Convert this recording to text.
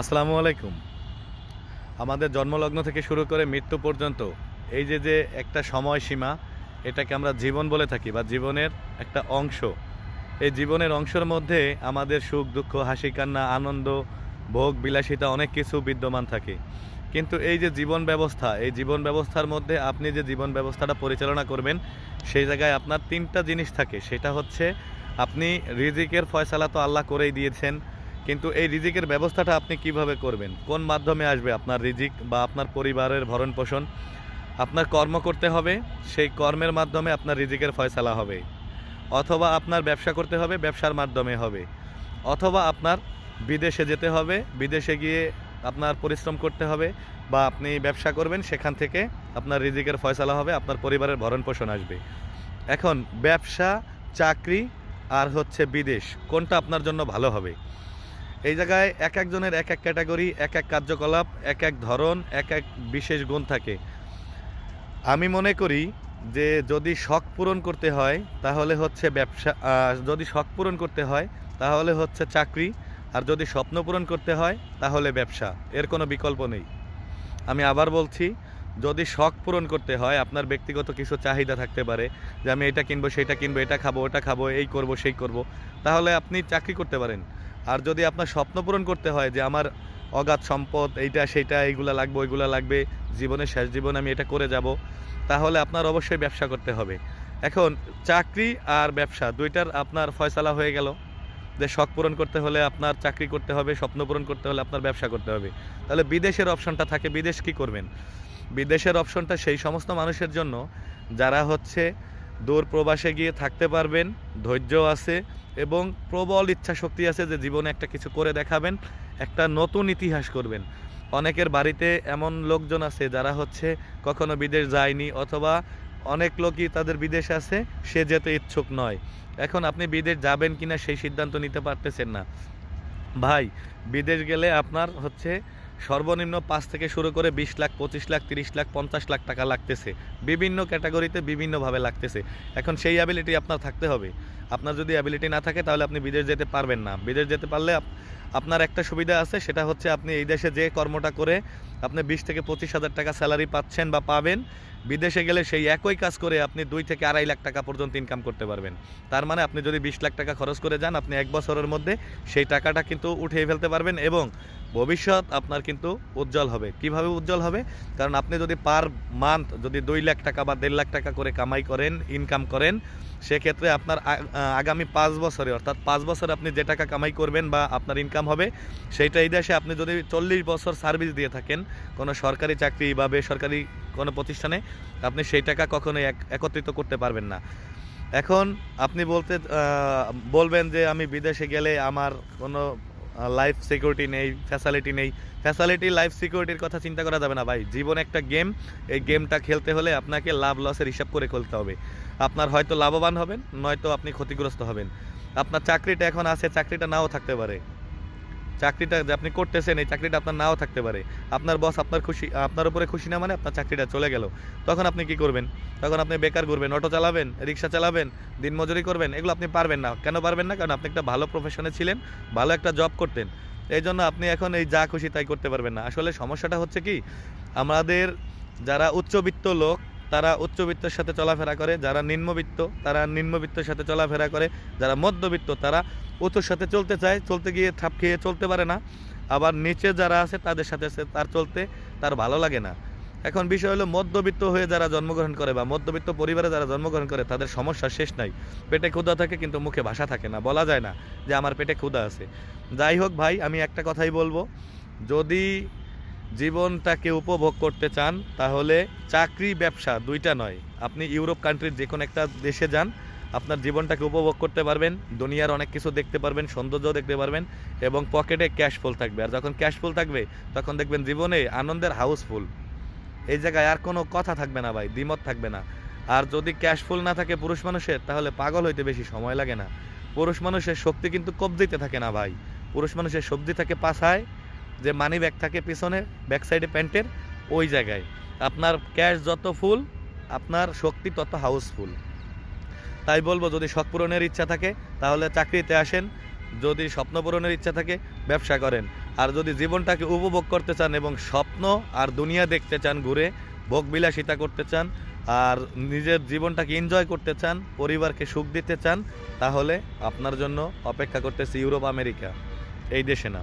আসসালামু আলাইকুম। আমাদের জন্মলগ্ন থেকে শুরু করে মৃত্যু পর্যন্ত এই যে যে একটা সময়সীমা, এটাকে আমরা জীবন বলে থাকি বা জীবনের একটা অংশ। এই জীবনের অংশের মধ্যে আমাদের সুখ, দুঃখ, হাসি, কান্না, আনন্দ, ভোগ, বিলাসিতা অনেক কিছু বিদ্যমান থাকে। কিন্তু এই যে জীবন ব্যবস্থা, এই জীবন ব্যবস্থার মধ্যে আপনি যে জীবন ব্যবস্থাটা পরিচালনা করবেন, সেই জায়গায় আপনার তিনটা জিনিস থাকে। সেটা হচ্ছে, আপনি রিজিকের ফয়সালা তো আল্লাহ করেই দিয়েছেন কিন্তু এই রিজিকের ব্যবস্থাটা আপনি কীভাবে করবেন? কোন মাধ্যমে আসবে আপনার রিজিক বা আপনার পরিবারের ভরণ পোষণ? আপনার কর্ম করতে হবে, সেই কর্মের মাধ্যমে আপনার রিজিকের ফয়সালা হবে। অথবা আপনার ব্যবসা করতে হবে, ব্যবসার মাধ্যমে হবে। অথবা আপনার বিদেশে যেতে হবে, বিদেশে গিয়ে আপনার পরিশ্রম করতে হবে বা আপনি ব্যবসা করবেন, সেখান থেকে আপনার রিজিকের ফয়সালা হবে, আপনার পরিবারের ভরণ পোষণ আসবে। এখন ব্যবসা, চাকরি আর হচ্ছে বিদেশ, কোনটা আপনার জন্য ভালো হবে? এই জায়গায় এক একজনের এক এক ক্যাটাগরি, এক এক কার্যকলাপ, এক এক ধরন, এক এক বিশেষ গুণ থাকে। আমি মনে করি যে যদি শখ পূরণ করতে হয়, তাহলে হচ্ছে ব্যবসা যদি শখ পূরণ করতে হয়, তাহলে হচ্ছে চাকরি, আর যদি স্বপ্ন পূরণ করতে হয়, তাহলে ব্যবসা। এর কোনো বিকল্প নেই। আমি আবার বলছি, যদি শখ পূরণ করতে হয়, আপনার ব্যক্তিগত কিছু চাহিদা থাকতে পারে, যে আমি এটা কিনবো, সেটা কিনবো, এটা খাব, ওটা খাব, এই করব, সেই করব, তাহলে আপনি চাকরি করতে পারেন। আর যদি আপনার স্বপ্ন পূরণ করতে হয় যে আমার অগাধ সম্পদ, এইটা, সেইটা, এইগুলা লাগবে, ওইগুলা লাগবে, জীবনের শেষ জীবন আমি এটা করে যাব, তাহলে আপনার অবশ্যই ব্যবসা করতে হবে। এখন, চাকরি আর ব্যবসা দুইটার আপনার ফয়সালা হয়ে গেল। যে শখ পূরণ করতে হলে আপনার চাকরি করতে হবে, স্বপ্ন পূরণ করতে হলে আপনার ব্যবসা করতে হবে। তাহলে বিদেশের অপশনটা থাকে, বিদেশ কি করবেন? বিদেশের অপশনটা সেই সমস্ত মানুষের জন্য, যারা হচ্ছে দূর প্রবাসে গিয়ে থাকতে পারবেন ধৈর্য আছে এবং প্রবল ইচ্ছা শক্তি আছে যে জীবনে একটা কিছু করে দেখাবেন, একটা নতুন ইতিহাস করবেন। অনেকের বাড়িতে এমন লোকজন আছে যারা হচ্ছে কখনো বিদেশ যায়নি অথবা অনেক লোকই তাদের বিদেশ আছে, সে যেতে ইচ্ছুক নয়। এখন আপনি বিদেশ যাবেন কিনা সেই সিদ্ধান্ত নিতে পারতেছেন না। ভাই, বিদেশ গেলে আপনার হচ্ছে সর্বনিম্ন পাঁচ থেকে শুরু করে বিশ লাখ, পঁচিশ লাখ, তিরিশ লাখ, পঞ্চাশ লাখ টাকা লাগতেছে। বিভিন্ন ক্যাটাগরিতে বিভিন্নভাবে লাগতেছে। এখন সেই অ্যাবিলিটি আপনার থাকতে হবে। আপনার যদি অ্যাবিলিটি না থাকে তাহলে আপনি বিদেশ যেতে পারবেন না। বিদেশ যেতে পারলে আপনার একটা সুবিধা আছে, সেটা হচ্ছে আপনি এই দেশে যে কর্মটা করে আপনি বিশ থেকে পঁচিশ হাজার টাকা স্যালারি পাচ্ছেন বা পাবেন, বিদেশে গেলে সেই একই কাজ করে আপনি দুই থেকে আড়াই লাখ টাকা পর্যন্ত ইনকাম করতে পারবেন। তার মানে আপনি যদি বিশ লাখ টাকা খরচ করে যান, আপনি এক বছরের মধ্যে সেই টাকাটা কিন্তু উঠিয়ে ফেলতে পারবেন এবং ভবিষ্যৎ আপনার কিন্তু উজ্জ্বল হবে। কীভাবে উজ্জ্বল হবে? কারণ আপনি যদি পার মান্থ যদি দুই লাখ টাকা বা দেড় লাখ টাকা করে কামাই করেন ইনকাম করেন, সেক্ষেত্রে আপনার আগামী পাঁচ বছরে, অর্থাৎ পাঁচ বছরে আপনি যে টাকা কামাই করবেন বা আপনার ইনকাম হবে, সেইটা এই দেশে আপনি যদি চল্লিশ বছর সার্ভিস দিয়ে থাকেন কোনো সরকারি চাকরি বা বেসরকারি কোনো প্রতিষ্ঠানে আপনি সেই টাকা কখনোই একত্রিত করতে পারবেন না। এখন আপনি বলতে বলবেন যে আমি বিদেশে গেলে আমার কোনো লাইফ সিকিউরিটি নেই ফ্যাসিলিটি নেই। ফ্যাসিলিটি লাইফ সিকিউরিটির কথা চিন্তা করা যাবে না ভাই। জীবন একটা গেম এই গেমটা খেলতে হলে আপনাকে লাভ লসের হিসাব করে খেলতে হবে। আপনার হয়তো লাভবান হবেন, নয়তো আপনি ক্ষতিগ্রস্ত হবেন। আপনার চাকরিটা এখন আছে, চাকরিটা নাও থাকতে পারে। চাকরিটা যে আপনি করতেছেন, এই চাকরিটা আপনার নাও থাকতে পারে। আপনার বস আপনার খুশি, আপনার উপরে খুশি না মানে আপনার চাকরিটা চলে গেল। তখন আপনি কি করবেন? তখন আপনি বেকার ঘুরবেন, অটো চালাবেন, রিক্সা চালাবেন, দিনমজুরি করবেন, এগুলো আপনি পারবেন না। কেন পারবেন না? কারণ আপনি একটা ভালো প্রফেশনে ছিলেন, ভালো একটা জব করতেন। এই জন্য আপনি এখন এই যা খুশি তাই করতে পারবেন না। আসলে সমস্যাটা হচ্ছে কি, আমাদের যারা উচ্চবিত্ত লোক তারা উচ্চবিত্তের সাথে চলাফেরা করে, যারা নিম্নবিত্ত তারা নিম্নবিত্তের সাথে চলাফেরা করে, যারা মধ্যবিত্ত তারা উঁচুর সাথে চলতে চায়, চলতে গিয়ে থাপ খেয়ে চলতে পারে না। আবার নিচে যারা আছে তাদের সাথে তার চলতে তার ভালো লাগে না। এখন বিষয় হলো মধ্যবিত্ত হয়ে যারা জন্মগ্রহণ করে বা মধ্যবিত্ত পরিবারে যারা জন্মগ্রহণ করে তাদের সমস্যা শেষ নাই। পেটে ক্ষুধা থাকে কিন্তু মুখে ভাষা থাকে না। বলা যায় না যে আমার পেটে ক্ষুধা আছে। যাই হোক ভাই, আমি একটা কথাই বলব। যদি জীবনটাকে উপভোগ করতে চান, তাহলে চাকরি ব্যবসা দুইটা নয়। আপনি ইউরোপ কান্ট্রির যে কোনো একটা দেশে যান, আপনার জীবনটাকে উপভোগ করতে পারবেন, দুনিয়ার অনেক কিছু দেখতে পারবেন সৌন্দর্য দেখতে পারবেন, এবং পকেটে ক্যাশ ফুল থাকবে। আর যখন ক্যাশ ফুল থাকবে, তখন দেখবেন জীবনে আনন্দের হাউসফুল এই জায়গায় আর কোনো কথা থাকবে না ভাই, দ্বিমত থাকবে না। আর যদি ক্যাশ ফুল না থাকে পুরুষ মানুষের, তাহলে পাগল হইতে বেশি সময় লাগে না। পুরুষ মানুষের শক্তি কিন্তু কবজিতে থাকে না ভাই। পুরুষ মানুষের সবজি থাকে পাছায় যে মানি ব্যাগ থাকে পিছনে ব্যাক সাইডে প্যান্টের, ওই জায়গায়। আপনার ক্যাশ যত ফুল আপনার শক্তি তত হাউসফুল তাই বলব, যদি শখ পূরণের ইচ্ছা থাকে, তাহলে চাকরিতে আসেন। যদি স্বপ্ন পূরণের ইচ্ছা থাকে, ব্যবসা করেন। আর যদি জীবনটাকে উপভোগ করতে চান এবং স্বপ্ন আর দুনিয়া দেখতে চান, ঘুরে ভোগ বিলাসিতা করতে চান, আর নিজের জীবনটাকে এনজয় করতে চান, পরিবারকে সুখ দিতে চান, তাহলে আপনার জন্য অপেক্ষা করতেছে ইউরোপ, আমেরিকা। এই দেশে না।